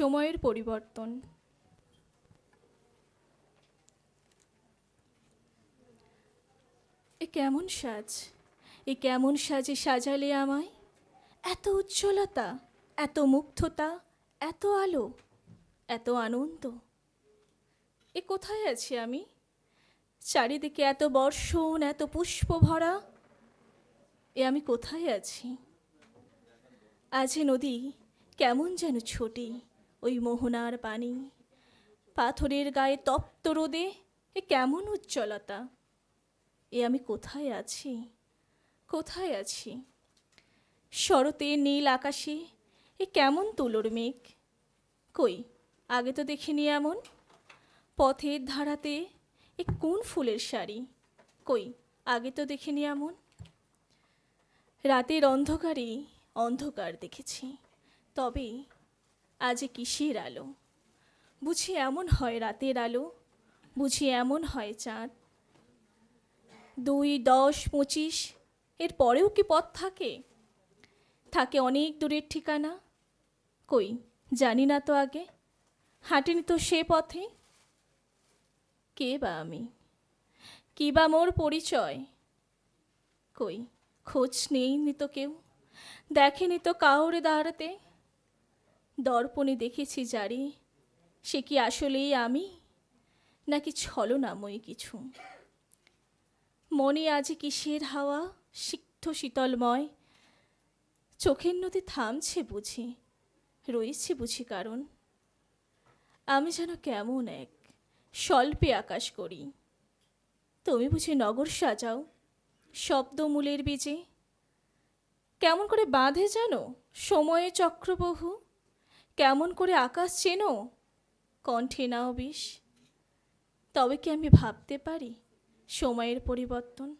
সময়ের পরিবর্তন। এ কেমন সাজ? এ কেমন সাজে সাজালে আমায়? এত উজ্জ্বলতা, এত মুগ্ধতা, এত আলো, এত আনন্দ। এ কোথায় আছি আমি? চারিদিকে এত বর্ষণ, এত পুষ্প ভরা এ আমি কোথায় আছি? আজ নদী কেমন যেন ছোটে। ওই মোহনার পানি। পাথরের গায়ে তপ্ত রোদে এ কেমন উজ্জ্বলতা। এ আমি কোথায় আছি? কোথায় আছি? শরতে নীল আকাশে এ কেমন তুলোর মেঘ। কই, আগে তো দেখিনি এমন। পথের ধারাতে এ কোন ফুলের শাড়ি কই, আগে তো দেখিনি এমন। রাতের অন্ধকারে অন্ধকার দেখেছি। তবে আজ কিসের আলো? বুঝি এমন হয় রাতের আলো, বুঝি এমন হয় চাঁদ। দুই, দশ, পঁচিশ, এর পরেও কি পথ থাকে? থাকে অনেক দূরের ঠিকানা। কই, জানি না তো আগে। হাঁটিনি তো সে পথে। কে বা আমি? কি বা মোর পরিচয়? কই, খোঁজ নেই নি তো কেউ। দেখেনি তো কাউরে দাঁড়াতে। দর্পণে দেখেছি জারি সে কি আসলেই আমি? নাকি ছলনাময়ী কিছু? মনে আজ কিসের হাওয়া? সিক্ত শীতলময়। চোখের নদী থামছে বুঝি, রয়েছে বুঝি কারণ। আমি যেন কেমন এক স্বল্পে আকাশ করি। তুমি বুঝি নগর সাজাও, শব্দমূলের বীজে। কেমন করে বাঁধে জানো সময়ে চক্রবহু? কেমন করে আকাশ চেনো? কণ্ঠে নাও বিষ। তবে কি আমি ভাবতে পারি? সময়ের পরিবর্তন।